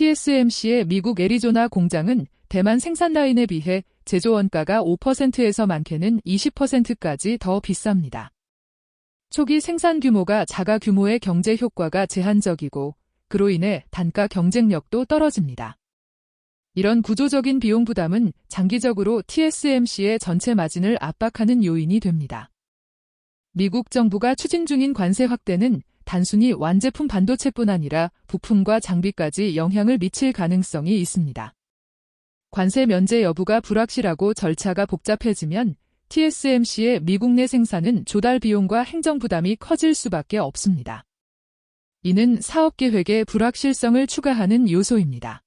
TSMC의 미국 애리조나 공장은 대만 생산 라인에 비해 제조 원가가 5%에서 많게는 20%까지 더 비쌉니다. 초기 생산 규모가 자가 규모의 경제 효과가 제한적이고 그로 인해 단가 경쟁력도 떨어집니다. 이런 구조적인 비용 부담은 장기적으로 TSMC의 전체 마진을 압박하는 요인이 됩니다. 미국 정부가 추진 중인 관세 확대는 단순히 완제품 반도체뿐 아니라 부품과 장비까지 영향을 미칠 가능성이 있습니다. 관세 면제 여부가 불확실하고 절차가 복잡해지면 TSMC의 미국 내 생산은 조달 비용과 행정 부담이 커질 수밖에 없습니다. 이는 사업 계획의 불확실성을 추가하는 요소입니다.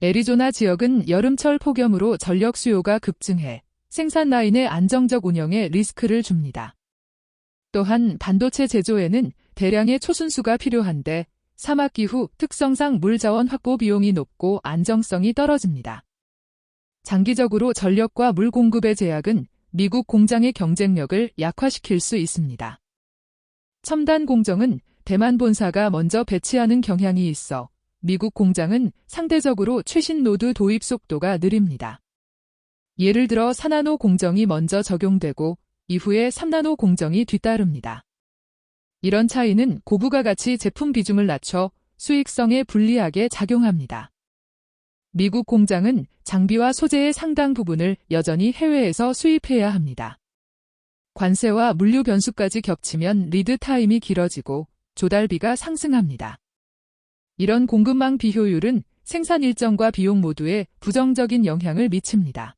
애리조나 지역은 여름철 폭염으로 전력 수요가 급증해 생산 라인의 안정적 운영에 리스크를 줍니다. 또한 반도체 제조에는 대량의 초순수가 필요한데 사막기후 특성상 물 자원 확보 비용이 높고 안정성이 떨어집니다. 장기적으로 전력과 물 공급의 제약은 미국 공장의 경쟁력을 약화시킬 수 있습니다. 첨단 공정은 대만 본사가 먼저 배치하는 경향이 있어 미국 공장은 상대적으로 최신 노드 도입 속도가 느립니다. 예를 들어 4나노 공정이 먼저 적용되고 이후에 3나노 공정이 뒤따릅니다. 이런 차이는 고부가 가치 제품 비중을 낮춰 수익성에 불리하게 작용합니다. 미국 공장은 장비와 소재의 상당 부분을 여전히 해외에서 수입해야 합니다. 관세와 물류 변수까지 겹치면 리드 타임이 길어지고 조달비가 상승합니다. 이런 공급망 비효율은 생산 일정과 비용 모두에 부정적인 영향을 미칩니다.